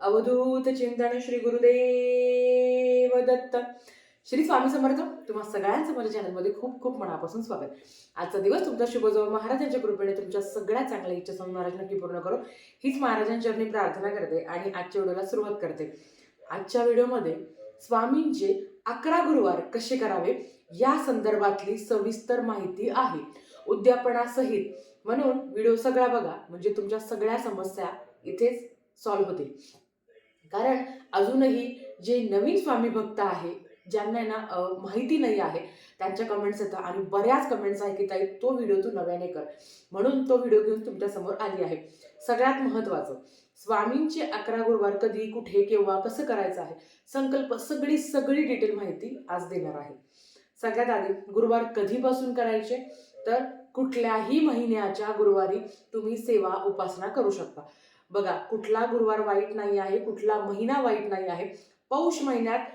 अवधूत चिंतन श्री गुरुदेव दत्त. श्री स्वामी समर्थ तुम्हा सगळ्यांचं माझ्या चॅनलमध्ये खूप खूप मनापासून स्वागत. आजचा दिवस तुमचा शुभ महाराजांच्या कृपेने तुमच्या सगळ्या चांगल्या इच्छा समोर महाराज नक्की पूर्ण करो. हीच महाराजांच्या चरणी प्रार्थना करते आणि आजच्या व्हिडिओला सुरुवात करते. आजच्या व्हिडिओमध्ये स्वामींचे अकरा गुरुवार कसे करावे या संदर्भातली सविस्तर माहिती आहे. उद्यापनासहित म्हणून व्हिडिओ सगळा बघा म्हणजे तुमच्या सगळ्या समस्या इथेच सॉल्व्ह होतील. कारण अजूनही जे नवीन स्वामी भक्त आहे ज्यांना ना माहिती नाही आहे त्यांच्या कमेंट्स येतात आणि बऱ्याच कमेंट्स आहे की ताई तो व्हिडिओ तू नव्याने कर. म्हणून तो व्हिडिओ घेऊन तुमच्यासमोर आली आहे. सगळ्यात महत्त्वाचं स्वामींचे अकरा गुरुवार कधी कुठे केव्हा कसं करायचं आहे संकल्प सगळी सगळी डिटेल माहिती आज देणार आहे. सगळ्यात आधी गुरुवार कधीपासून करायचे? तर कुठल्याही महिन्याच्या गुरुवारी तुम्ही सेवा उपासना करू शकता. बघा कुठला गुरुवार वाईट नाही आहे कुठला महिना वाईट नाही आहे. पौष महिन्यात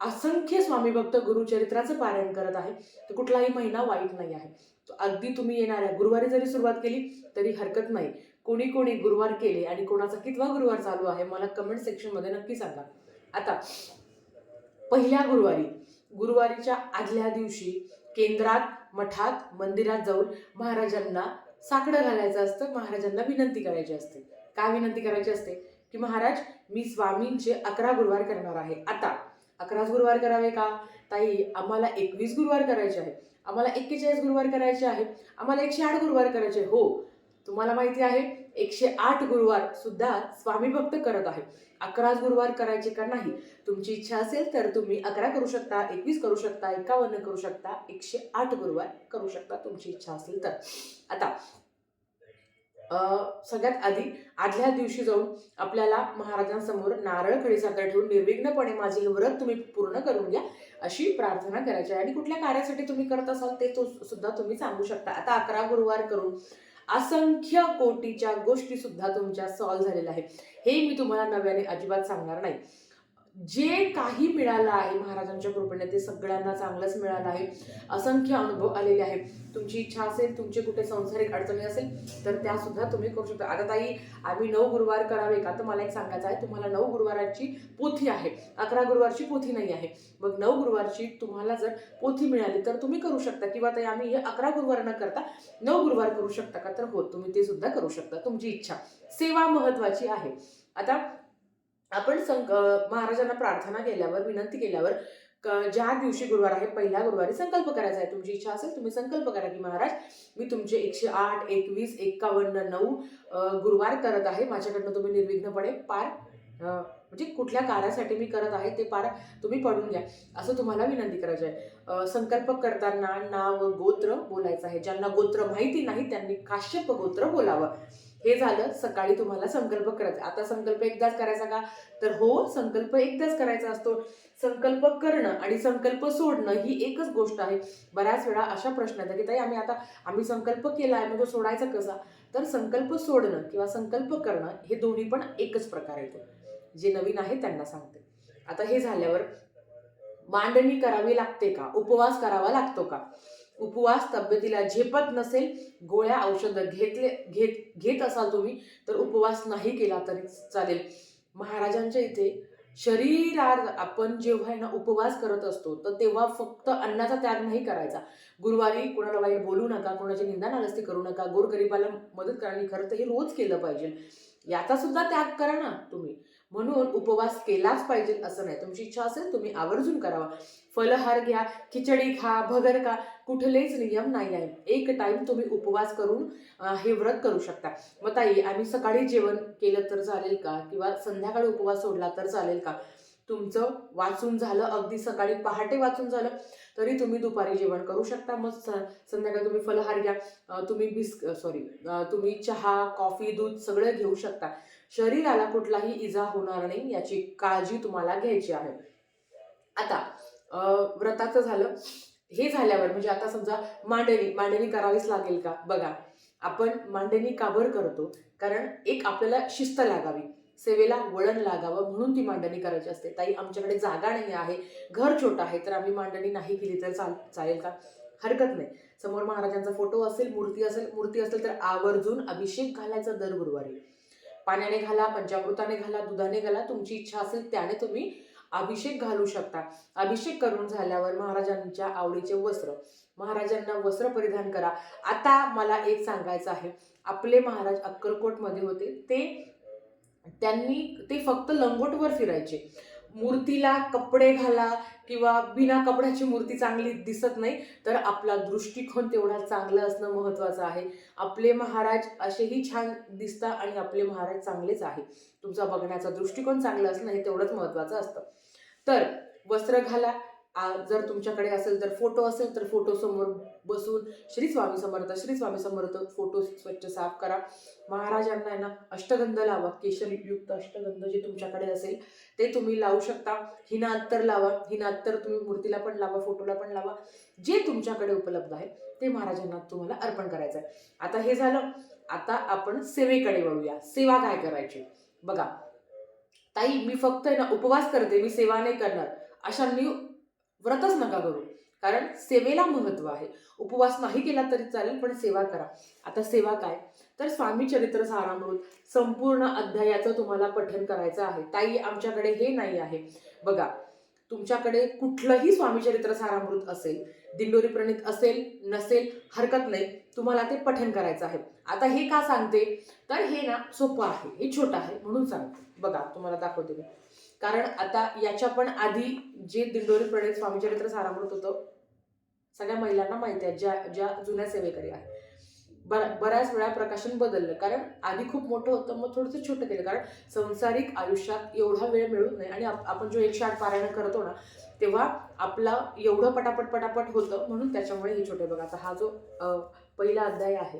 असंख्य स्वामी भक्त गुरुचरित्राचं पारायण करत आहे. तर कुठलाही महिना वाईट नाही आहे. अगदी तुम्ही येणाऱ्या गुरुवारी जरी सुरुवात केली तरी हरकत नाही. कोणी कोणी गुरुवार केले आणि कोणाचा कितवा गुरुवार चालू आहे मला कमेंट सेक्शनमध्ये नक्की सांगा. आता पहिल्या गुरुवारी गुरुवारीच्या आदल्या दिवशी केंद्रात मठात मंदिरात जाऊन महाराजांना साकडं घालायचं असतं महाराजांना विनंती करायची असते. काय विनंती करायची असते? की महाराज मी स्वामींचे अकरा गुरुवार करणार आहे. आता अकराच गुरुवार करावे का? ताई आम्हाला एकवीस गुरुवार करायचे आहे. आम्हाला एक्केचाळीस गुरुवार करायचे आहे. आम्हाला एकशे आठ गुरुवार करायचे हो तुम्हाला माहिती आहे एकशे आठ गुरुवार सुद्धा स्वामी भक्त करत आहे. अकराच गुरुवार करायचे का नाही? तुमची इच्छा असेल तर तुम्ही अकरा करू शकता एकवीस करू शकता एकावन्न करू शकता एकशे आठ गुरुवार करू शकता तुमची इच्छा असेल तर. आता सगळ्यात आधी आदल्या दिवशी जाऊन आपल्याला महाराजांसमोर नारळ खडीसाखर ठेवून निर्विघ्नपणे माझे हे व्रत तुम्ही पूर्ण करून घ्या अशी प्रार्थना करायची आहे. आणि कुठल्या कार्यासाठी तुम्ही करत असाल ते तो सुद्धा तुम्ही सांगू शकता. आता अकरा गुरुवार करून असंख्य कोटीच्या गोष्टी सुद्धा तुमच्या सॉल्व्ह झालेल्या आहेत. हे मी तुम्हाला नव्याने अजिबात सांगणार नाही. जे काही मिळालं आहे महाराजांच्या कृपेने ते सगळ्यांना चांगलंच मिळालं आहे. असंख्य अनुभव आलेले आहे तुमची इच्छा असेल तुमचे कुठे संसारिक अडचणी असेल तर त्या सुद्धा तुम्ही करू शकता. आता ताई आम्ही नऊ गुरुवार करावे का? तर मला एक सांगायचं आहे. तुम्हाला नऊ गुरुवाराची पोथी आहे. अकरा गुरुवारची पोथी नाही आहे. मग नऊ गुरुवारची तुम्हाला जर पोथी मिळाली तर तुम्ही करू शकता. किंवा ताई आम्ही हे अकरा गुरुवार न करता नऊ गुरुवार करू शकता का? तर हो तुम्ही ते सुद्धा करू शकता. तुमची इच्छा. सेवा महत्वाची आहे. आता आपण संक महाराजांना प्रार्थना केल्यावर विनंती केल्यावर क- ज्या दिवशी गुरुवार आहे पहिल्या गुरुवारी संकल्प करायचा आहे. तुमची इच्छा असेल तुम्ही संकल्प करा की महाराज मी तुमचे एकशे आठ एकवीस एक्कावन्न नऊ गुरुवार करत आहे. माझ्याकडनं तुम्ही निर्विघ्नपणे पार म्हणजे कुठल्या कार्यासाठी मी करत आहे ते पार तुम्ही पडून घ्या. असं तुम्हाला विनंती करायची आहे. संकल्प करताना नाव गोत्र बोलायचं आहे. ज्यांना गोत्र माहिती नाही त्यांनी काश्यप गोत्र बोलावं. हे झालं सकाळी तुम्हाला संकल्प करायचा. आता संकल्प एकदाच करायचा का? तर हो संकल्प एकदाच करायचा असतो. संकल्प करणं आणि संकल्प सोडणं ही एकच गोष्ट आहे. बऱ्याच वेळा अशा प्रश्न येतात की ताई आम्ही आता आम्ही संकल्प केला आहे मग तो सोडायचा कसा? तर संकल्प सोडणं किंवा संकल्प करणं हे दोन्ही पण एकच प्रकार येतो जे नवीन आहे त्यांना सांगते. आता हे झाल्यावर मांडणी करावी लागते का? उपवास करावा लागतो का? उपवास तब्येतीला झेपत नसेल गोळ्या औषधं घेतले घेत घेत असाल तुम्ही तर उपवास नाही केला तरी चालेल. महाराजांच्या इथे शरीरात आपण जेव्हा आहे ना उपवास करत असतो तर तेव्हा फक्त अन्नाचा त्याग नाही करायचा. गुरुवारी कोणाला वाईट बोलू नका कोणाची निंदा नालस्ती करू नका गोरगरिबाला मदत करा खरं तर हे रोज केलं पाहिजे. याचा सुद्धा त्याग करा ना तुम्ही. म्हणून उपवास केलाच पाहिजे असं नाही. तुमची इच्छा असेल तुम्ही आवर्जून करावा. फलहार घ्या खिचडी खा भगर खा कुठलेच नियम नाही आहे. एक टाईम तुम्ही उपवास करून हे व्रत करू शकता. मग ताई आम्ही सकाळी जेवण केलं तर चालेल का? किंवा संध्याकाळी उपवास सोडला तर चालेल का? तुमचं वाचून झालं अगदी सकाळी पहाटे वाचून झालं तरी तुम्ही दुपारी जेवण करू शकता. मग संध्याकाळी तुम्ही फलहार घ्या. तुम्ही बिस्क सॉरी तुम्ही चहा कॉफी दूध सगळं घेऊ शकता. शरीराला कुठलाही इजा होणार नाही याची काळजी तुम्हाला घ्यायची आहे. आता व्रताचं झालं. हे झाल्यावर म्हणजे आता समजा मांडणी मांडणी करावीच लागेल का? बघा आपण मांडणी काबर करतो? कारण एक आपल्याला शिस्त लागावी सेवेला वळण लागावं म्हणून ती मांडणी करायची असते. ताई आमच्याकडे जागा नाही आहे घर छोटं आहे तर आम्ही मांडणी नाही केली तर चाल चालेल का? हरकत नाही. समोर महाराजांचा फोटो असेल मूर्ती असेल मूर्ती असेल तर आवर्जून अभिषेक घालायचा दर गुरुवारी. पाण्याने घाला पंचामृताने घाला दुधाने घाला तुमची इच्छा असेल त्याने तुम्ही अभिषेक घालू शकता. अभिषेक करून झाल्यावर महाराजांच्या आवडीचे वस्त्र. महाराजांना वस्त्र परिधान करा. आता मला एक सांगायचं आहे. आपले महाराज अक्कलकोटमध्ये होते. ते त्यांनी ते फक्त लंगोटवर फिरायचे. मूर्तीला कपडे घाला किंवा बिना कपड्याची मूर्ती चांगली दिसत नाही तर आपला दृष्टिकोन तेवढा चांगला असणं महत्त्वाचं आहे. आपले महाराज असेही छान दिसता आणि आपले महाराज चांगलेच आहे. तुमचा बघण्याचा दृष्टिकोन चांगला असणं हे तेवढंच महत्त्वाचं असतं. तर वस्त्र घाला जर तुमच्याकडे असेल तर फोटो असेल तर फोटो समोर बसून श्री स्वामी समर्थ श्री स्वामी समर्थ फोटो स्वच्छ साफ करा. महाराजांना आहे ना अष्टगंध लावा केशरयुक्त अष्टगंध जे तुमच्याकडे असेल ते तुम्ही लावू शकता. हिना अत्तर लावा हिना अत्तर तुम्ही मूर्तीला पण लावा फोटोला पण लावा. जे तुमच्याकडे उपलब्ध आहे ते महाराजांना तुम्हाला अर्पण करायचं आहे आता हे झालं आता आपण सेवेकडे वळूया. सेवा काय करायची? बघा ताई मी फक्त आहे ना उपवास करते मी सेवा नाही करणार. अशांनी व्रतच नका करू. कारण सेवेला महत्त्व आहे. उपवास नाही केला तरी चालेल पण सेवा करा. आता सेवा काय? तर स्वामी चरित्र सारामृत संपूर्ण अध्यायाचं तुम्हाला पठन करायचं आहे. ताई आमच्याकडे हे नाही आहे. बघा तुमच्याकडे कुठलंही स्वामी चरित्र सारामृत असेल दिंडोरी प्रणित असेल नसेल हरकत नाही तुम्हाला ते पठण करायचं आहे. आता हे का सांगते? तर हे ना सोपं आहे हे छोटं आहे म्हणून सांगते. बघा तुम्हाला दाखवते मी. कारण आता याच्या पण आधी जे दिंडोरी प्रणित स्वामी चरित्र सारामृत होतं सगळ्या महिलांना माहिती आहे ज्या ज्या जुन्या सेवेकरी आहेत. बऱ्याच वेळा प्रकाशन बदललं. कारण आधी खूप मोठं होतं मग थोडंसं छोटं केलं. कारण संसारिक आयुष्यात एवढा वेळ मिळत नाही. आणि आपण जो एकशे आठ पारायण करतो ना तेव्हा आपला एवढं पटापट पटापट होतं. म्हणून त्याच्यामुळे हे छोटे बघा आता हा जो पहिला अध्याय आहे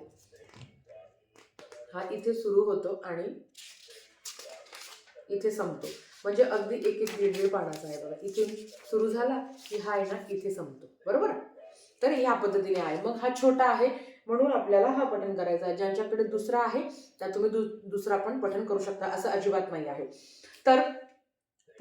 हा इथे सुरू होतो आणि इथे संपतो. म्हणजे अगदी एक एक दीड दीड पानाचा आहे बघा. इथून सुरू झाला की हा आहे ना इथे संपतो. बरोबर? तर ह्या पद्धतीने आहे. मग हा छोटा आहे म्हणून आपल्याला हा पठण करायचा आहे. ज्यांच्याकडे दुसरा आहे त्या तुम्ही दु दुसरा पण पठण करू शकता असं अजिबात नाही आहे. तर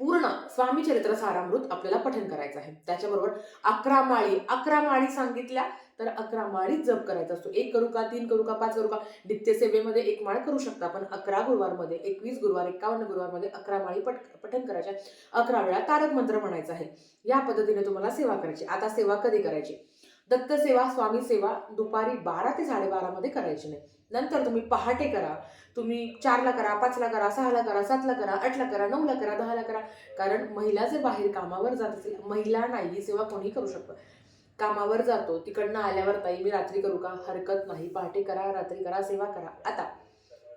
पूर्ण स्वामी चरित्र सारामृत आपल्याला पठण करायचं आहे. त्याच्याबरोबर अकरा माळी अकरा माळी सांगितल्या तर अकरा माळीच जप करायचा असतो. एक करू का तीन करू का पाच करू का नित्य सेवेमध्ये एक माळ करू शकता पण अकरा गुरुवारमध्ये एकवीस गुरुवार एकावन्न गुरुवारमध्ये अकरा माळी पट पठण करायच्या अकरा वेळा तारक मंत्र म्हणायचा आहे. या पद्धतीने तुम्हाला सेवा करायची आता सेवा कधी करायची? दत्त सेवा स्वामी सेवा दुपारी बारा ते साडेबारामध्ये करायची नाही. नंतर तुम्ही पहाटे करा. तुम्ही चारला करा पाचला करा सहाला करा सातला करा आठला करा नऊला करा दहाला करा. कारण महिला जर बाहेर कामावर जात असेल महिला नाही ही सेवा कोणी करू शकतं. कामावर जातो तिकडनं आल्यावर ताई मी रात्री करू का? हरकत नाही. पहाटे करा रात्री करा सेवा करा. आता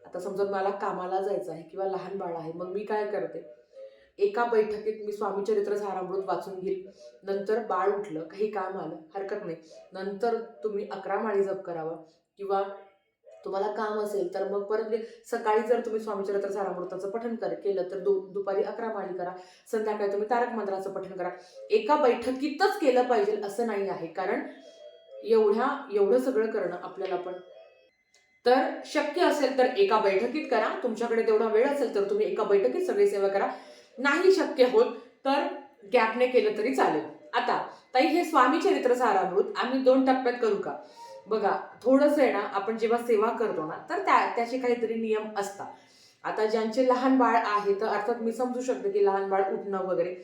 आता समजा मला कामाला जायचं आहे किंवा लहान बाळ आहे मग मी काय करते? एका बैठकीत मी स्वामी चरित्र सारामृत वाचून घेईल. नंतर बाळ उठलं काही काम आलं हरकत नाही. नंतर तुम्ही अकरा माळी जप करावा किंवा तुम्हाला काम असेल तर मग परत सकाळी जर तुम्ही स्वामी चरित्र सारामृताचं पठण कर केलं तर दु दुपारी अकरा माळी करा. संध्याकाळी तुम्ही तारक मंत्राचं पठण करा. एका बैठकीतच केलं पाहिजे असं नाही आहे. कारण एवढ्या एवढं सगळं करणं आपल्याला पण. तर शक्य असेल तर एका बैठकीत करा. तुमच्याकडे तेवढा वेळ असेल तर तुम्ही एका बैठकीत सगळी सेवा करा. नाही शक्य होत तर गॅपने केलं तरी चालेल. आता ताई हे स्वामी चरित्र सारामृत आम्ही दोन टप्प्यात करू का? बघा थोडंसं आहे ना आपण जेव्हा सेवा करतो ना तर त्या त्याचे काहीतरी नियम असतात. आता ज्यांचे लहान बाळ आहे तर अर्थात मी समजू शकते की लहान बाळ उठणं वगैरे.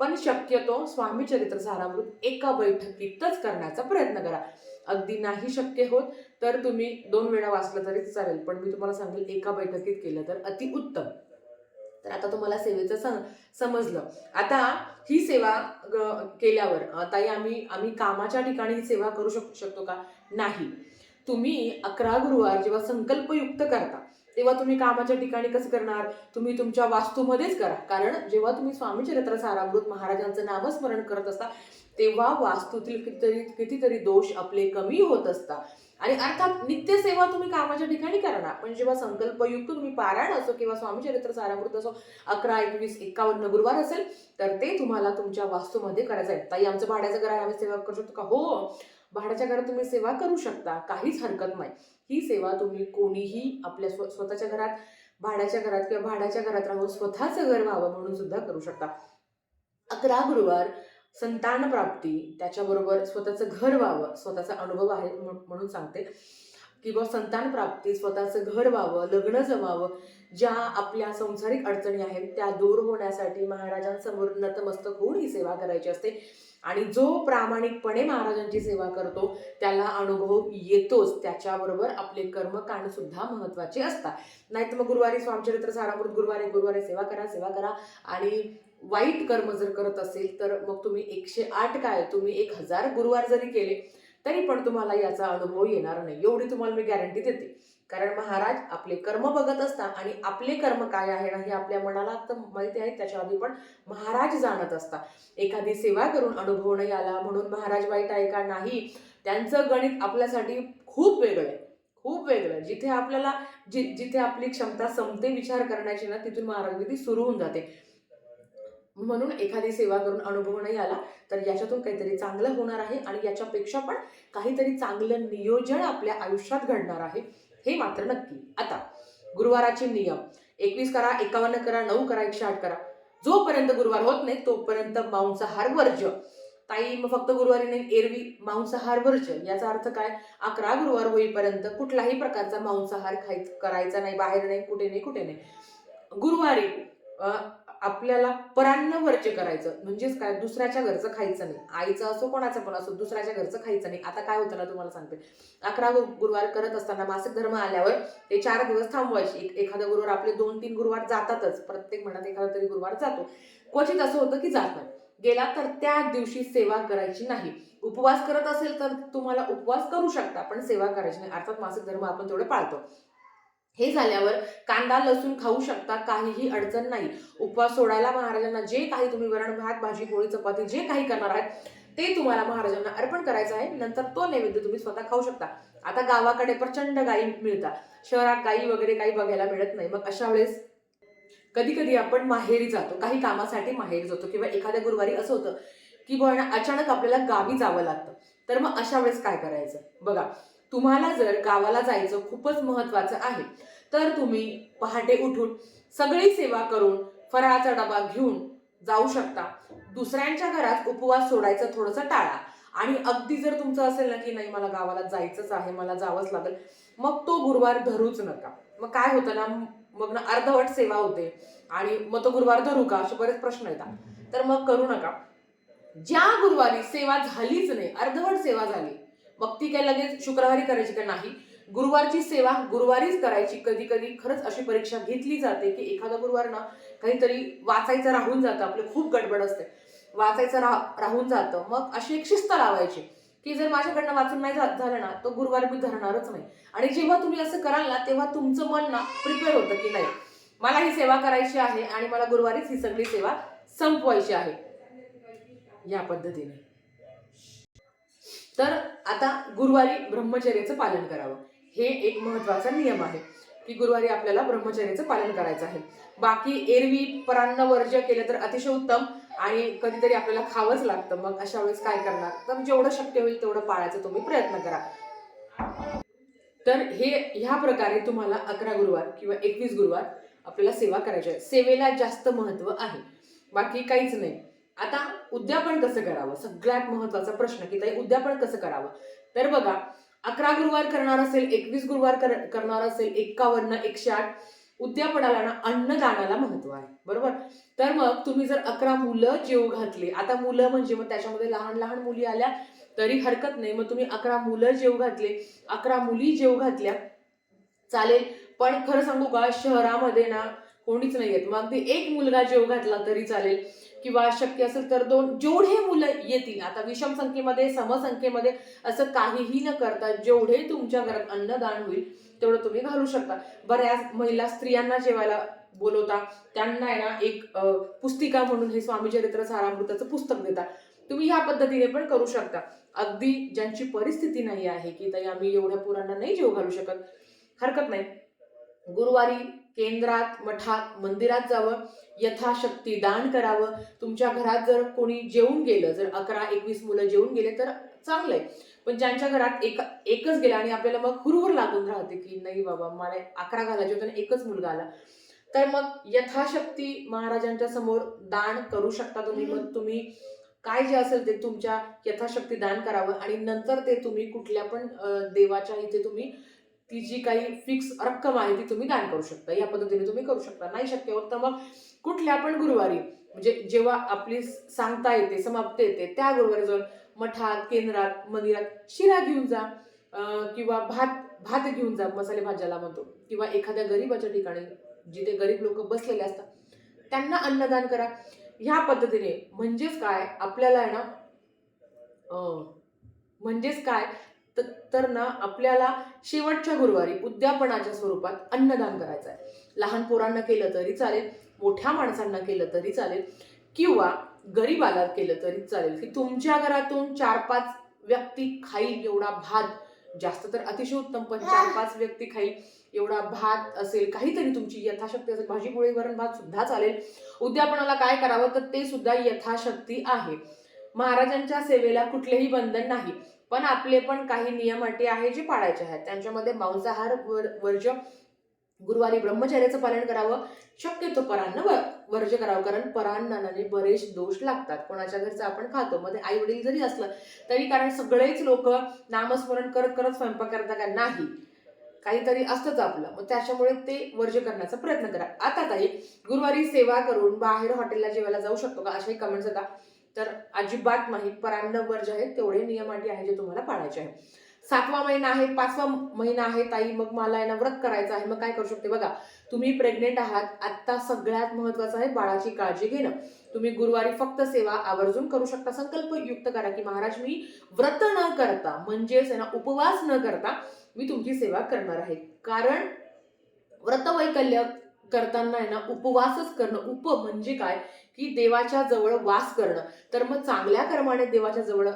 पण शक्यतो स्वामी चरित्र सारामृत एका बैठकीतच करण्याचा प्रयत्न करा. अगदी नाही शक्य होत तर तुम्ही दोन वेळा वाचलं तरी चालेल पण मी तुम्हाला सांगेल एका बैठकीत केलं तर अति उत्तम तर आता तुम्हाला सेवेचं सम समजलं. आता ही सेवा केल्यावर ताई आम्ही आम्ही कामाच्या ठिकाणी ही सेवा करू शक शकतो का? नाही. तुम्ही अकरा गुरुवार जेव्हा संकल्पयुक्त करता तेव्हा तुम्ही कामाच्या ठिकाणी कसं करणार? तुम्ही तुमच्या वास्तूमध्येच करा. कारण जेव्हा तुम्ही स्वामी चरित्र सारामृत महाराजांचं नामस्मरण करत असता तेव्हा वास्तूतील कितीतरी कितीतरी दोष आपले कमी होत असतात आणि अर्थात नित्यसेवा तुम्ही कामाच्या ठिकाणी करणार. पण जेव्हा संकल्पयुक्त तुम्ही पारायण असो किंवा स्वामी चरित्र सारामृत असो अकरा एकवीस एकावन्न गुरुवार असेल तर ते तुम्हाला तुमच्या वास्तूमध्ये करायचं आहे. ताई आमचं भाड्याचं घर आहे आम्ही सेवा करू शकतो का? हो. भाड्याच्या घरात तुम्ही सेवा करू शकता काहीच हरकत नाही. ही सेवा तुम्ही कोणीही आपल्या स्व स्वतःच्या घरात भाड्याच्या घरात किंवा भाड्याच्या घरात राहून स्वतःचं घर व्हावं म्हणून सुद्धा करू शकता. अकरा गुरुवार संतान प्राप्ती त्याच्याबरोबर स्वतःचं घर व्हावं स्वतःचा अनुभव आहे म्हणून सांगते. की बा संतान प्राप्ती स्वतःचं घर व्हावं लग्न जमावं ज्या आपल्या संसारिक अडचणी आहेत त्या दूर होण्यासाठी महाराजांसमोर नतमस्तक होऊन ही सेवा करायची असते. आणि जो प्रामाणिकपणे महाराजांची सेवा करतो त्याला अनुभव येतोच. त्याच्याबरोबर आपले कर्मकांड सुद्धा महत्त्वाचे असतात. नाहीतर मग गुरुवारी स्वामचरित्र सारामृत गुरुवारी गुरुवारी सेवा करा सेवा करा. आणि वाईट कर्म जर करत असेल तर मग तुम्ही एकशे आठ काय? तुम्ही एक हजार गुरुवार जरी केले तरी पण तुम्हाला याचा अनुभव येणार नाही. एवढी तुम्हाला मी गॅरंटी देते. कारण महाराज आपले कर्म बघत असता आणि आपले कर्म काय आहे ना हे आपल्या मनाला तर माहिती आहे त्याच्या आधी पण महाराज जाणत असतात. एखादी सेवा करून अनुभव नाही आला म्हणून महाराज वाईट आहे का? नाही. त्यांचं गणित आपल्यासाठी खूप वेगळं आहे. खूप वेगळं आहे. जिथे आपल्याला जि जिथे आपली क्षमता संपते विचार करण्याची ना तिथून महाराज सुरू होऊन जाते. म्हणून एखादी सेवा करून अनुभव नाही आला तर याच्यातून काहीतरी चांगलं होणार आहे आणि याच्यापेक्षा पण काहीतरी चांगलं नियोजन आपल्या आयुष्यात घडणार आहे हे मात्र नक्की. आता गुरुवाराचे नियम. एकवीस करा एकावन्न करा नऊ करा एकशे आठ करा. जोपर्यंत गुरुवार होत नाही तोपर्यंत मांसाहार वर्ज्य. ताई मग फक्त गुरुवारी नाही एरवी मांसाहार वर्ज्य. याचा अर्थ काय? अकरा गुरुवार होईपर्यंत कुठलाही प्रकारचा मांसाहार खाय करायचा नाही बाहेर नाही कुठे नाही कुठे नाही. गुरुवारी आपल्याला परान्न वर्ज्य करायचं. म्हणजेच काय? दुसऱ्याच्या घरचं खायचं नाही. आईचं असो कोणाचं पण असो दुसऱ्याच्या घरचं खायचं नाही. आता काय होतं ना तुम्हाला सांगते. अकरा गुरुवार करत असताना मासिक धर्म आल्यावर ते चार दिवस थांबवायचे. एक- एखादा गुरुवार आपले दोन तीन गुरुवार जातातच. प्रत्येक महिन्यात एखादा तरी गुरुवार जातो. क्वचित असं होतं की जात नाही. गेला तर त्या दिवशी सेवा करायची नाही. उपवास करत असेल तर तुम्हाला उपवास करू शकता पण सेवा करायची नाही. अर्थात मासिक धर्म आपण तेवढं पाळतो. हे झाल्यावर कांदा लसूण खाऊ शकता काहीही अडचण नाही. उपवास सोडायला महाराजांना जे काही तुम्ही वरण भात भाजी पोळी चपाती जे काही करणार आहात ते तुम्हाला महाराजांना अर्पण करायचं आहे. नंतर तो नैवेद्य तुम्ही स्वतः खाऊ शकता. आता गावाकडे प्रचंड गायी मिळतात. शहरात गायी वगैरे काही बघायला मिळत नाही. मग अशा वेळेस कधी कधी आपण माहेरी जातो. काही कामासाठी माहेरी जातो किंवा एखाद्या गुरुवारी असं होतं की बघ अचानक आपल्याला गावी जावं लागतं. तर मग अशा वेळेस काय करायचं? बघा तुम्हाला जर गावाला जायचं खूपच महत्वाचं आहे तर तुम्ही पहाटे उठून सगळी सेवा करून फराळाचा डबा घेऊन जाऊ शकता. दुसऱ्यांच्या घरात उपवास सोडायचं थोडंसं टाळा. आणि अगदी जर तुमचं असेल ना की नाही मला गावाला जायचंच आहे मला जावंच लागेल मग तो गुरुवार धरूच नका. मग काय होतं ना मग ना अर्धवट सेवा होते. आणि मग तो गुरुवार धरू का असे बरेच प्रश्न येतात. तर मग करू नका. ज्या गुरुवारी सेवा झालीच नाही अर्धवट सेवा झाली मग ती काय लगेच शुक्रवारी करायची का नाही? गुरुवारची सेवा गुरुवारीच करायची. कधी कधी खरंच अशी परीक्षा घेतली जाते की एखादा गुरुवार ना काहीतरी वाचायचं राहून जातं. आपलं खूप गडबड असते. वाचायचं रा राहून जातं. मग अशी एक शिस्त लावायची की जर माझ्याकडनं वाचून नाही झालं ना तो गुरुवार मी धरणारच नाही. आणि जेव्हा तुम्ही असं कराल ना तेव्हा तुमचं मन ना प्रिपेअर होतं की नाही. मला ही सेवा करायची आहे आणि मला गुरुवारीच ही सगळी सेवा संपवायची आहे. या पद्धतीने. तर आता गुरुवारी ब्रह्मचर्याचं पालन करावं. हे एक महत्त्वाचा नियम आहे की गुरुवारी आपल्याला ब्रह्मचर्याचं पालन करायचं आहे. बाकी एरवी परांना वर्ज्य केलं तर अतिशय उत्तम आणि कधीतरी आपल्याला खावंच लागतं. मग अशा वेळेस काय करणार? तर जेवढं शक्य होईल तेवढं पाळायचं तुम्ही प्रयत्न करा. तर हे ह्या प्रकारे तुम्हाला अकरा गुरुवार किंवा एकवीस गुरुवार आपल्याला सेवा करायची आहे. सेवेला जास्त महत्त्व आहे. बाकी काहीच नाही. आता उद्यापन कसं करावं? सगळ्यात महत्त्वाचा प्रश्न की ताई उद्यापन कसं करावं? तर बघा अकरा गुरुवार करणार असेल एकवीस गुरुवार कर- करणार असेल एक्कावन्न एकशे आठ उद्यापनाला ना अन्नदानाला महत्त्व आहे. बरोबर? तर मग तुम्ही जर अकरा मुलं जेव घातले आता मुलं म्हणजे मग त्याच्यामध्ये लहान लहान मुली आल्या तरी हरकत नाही. मग तुम्ही अकरा मुलं जेव घातले अकरा मुली जेव घातल्या चालेल. पण खरं सांगू का शहरामध्ये ना कोणीच नाही येत मग अगदी एक मुलगा जेव घातला तरी चालेल. किंवा शक्य असेल तर दोन जेवढे मुलं येतील आता विषम संख्येमध्ये समसंख्येमध्ये असं काहीही न करता जेवढे तुमच्या घरात अन्नदान होईल तेवढं तुम्ही घालू शकता. बऱ्याच महिला स्त्रियांना जेवायला बोलवता त्यांना आहे ना एक पुस्तिका म्हणून हे स्वामी चरित्र सारामृताचं पुस्तक देता. तुम्ही ह्या पद्धतीने पण करू शकता. अगदी ज्यांची परिस्थिती नाही आहे की ताई आम्ही एवढ्या पुरांना नाही जेव घालू शकत. हरकत नाही. गुरुवारी केंद्रात मठात मंदिरात जावं यथाशक्ती दान करावं. तुमच्या घरात जर कोणी जेवून गेलं जर अकरा एकवीस मुलं जेवून गेले तर चांगलं आहे पण ज्यांच्या घरात एक एकच गेला आणि आपल्याला मग हुरहुर लागून राहते की नाही बाबा मला अकरा घालायचे होते आणि एकच मुलगा आला. तर मग यथाशक्ती महाराजांच्या समोर दान करू शकता तुम्ही. मग तुम्ही काय जे असेल ते तुमच्या यथाशक्ती दान करावं आणि नंतर ते तुम्ही कुठल्या पण देवाच्या इथे तुम्ही ती जी काही फिक्स रक्कम आहे ती तुम्ही दान करू शकता. या पद्धतीने तुम्ही करू शकता. नाही शक्य होत तर मग कुठल्या पण गुरुवारी म्हणजे जेव्हा आपली सांगता येते समाप्त येते त्या गुरुवारी जाऊन मठात केंद्रात मंदिरात शिरा घेऊन जा किंवा भात भात घेऊन जा मसाले भात ज्याला म्हणतो किंवा एखाद्या गरीबाच्या ठिकाणी जिथे गरीब लोक बसलेले असतात त्यांना अन्नदान करा. ह्या पद्धतीने म्हणजेच काय? आपल्याला आहे ना म्हणजेच काय? तर ना आपल्याला शेवटच्या गुरुवारी उद्यापनाच्या स्वरूपात अन्नदान करायचं आहे लहान पोरांना केलं तरी चालेल मोठ्या माणसांना केलं तरी चालेल किंवा गरीबाला केलं तरी चालेल. की तुमच्या घरातून चार पाच व्यक्ती खाईल एवढा भात. जास्त तर अतिशय उत्तम पण चार पाच व्यक्ती खाईल एवढा भात असेल काहीतरी तुमची यथाशक्ती असेल. भाजी पोळी वरण भात सुद्धा चालेल. उद्यापनाला काय करावं तर ते सुद्धा यथाशक्ती आहे. महाराजांच्या सेवेला कुठलेही बंधन नाही. पण आपले पण काही नियम अटी आहे जे पाळायचे आहेत. त्यांच्यामध्ये मांसाहार वर वर्ज गुरुवारी ब्रह्मचर्याचं पालन करावं. शक्यतो परान्न व- वर्ज करावं. कारण परान्नाने बरेच दोष लागतात. कोणाच्या घरचं आपण खातो. मध्ये आई वडील जरी असलं तरी कारण सगळेच लोक नामस्मरण करत करत स्वयंपाक करतात का? नाही. काहीतरी असतंच आपलं. मग त्याच्यामुळे ते वर्ज करण्याचा प्रयत्न करा. आता ताई गुरुवारी सेवा करून बाहेर हॉटेलला जेवायला जाऊ शकतो का? अशाही कमेंट्स येतात. तर अजिबात नाही. परान्न वर्ज आहेत तेवढे नियम अटी आहे जे तुम्हाला पाळायचे आहे सातवा महिना आहे पाचवा महिना आहे ताई मग मला यांना ना व्रत करायचं आहे मग काय करू शकते? बघा तुम्ही प्रेग्नेंट आहात आत्ता सगळ्यात महत्वाचं आहे बाळाची काळजी घेणं. तुम्ही गुरुवारी फक्त सेवा आवर्जून करू शकता संकल्प युक्त करा की महाराज मी व्रत न करता म्हणजेच आहे ना उपवास न करता मी तुमची सेवा करणार आहे. कारण व्रतवैकल्य करताना आहे ना उपवासच करणं उप म्हणजे काय? की देवाच्या जवळ वास करणं. तर मग चांगल्या कर्माने देवाच्या जवळ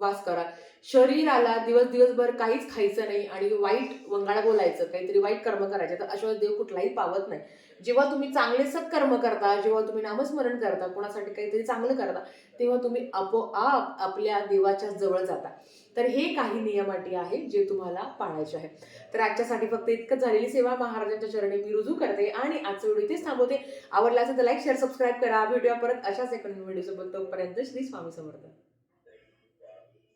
वास करा. शरीराला दिवस दिवसभर काहीच खायचं नाही आणि वाईट वंगाळ बोलायचं काहीतरी वाईट कर्म करायचे तर अशा देव कुठलाही पावत नाही. जेव्हा तुम्ही चांगले सत्कर्म करता जेव्हा तुम्ही नामस्मरण करता कोणासाठी काहीतरी चांगलं करता तेव्हा तुम्ही आपोआप आपल्या देवाच्या जवळ जाता. तर हे काही नियमाटी आहे आहेत जे तुम्हाला पाळायचे आहे तर आजच्यासाठी फक्त इतकंच झालेली सेवा. महाराजांच्या चरणी मी रुजू करते आणि आजचा व्हिडिओ इथेच थांबवते. आवडला असेल तर लाईक शेअर सबस्क्राईब करा. व्हिडिओ परत अशाच एक व्हिडिओसोबत. तोपर्यंत श्री स्वामी समर्थ.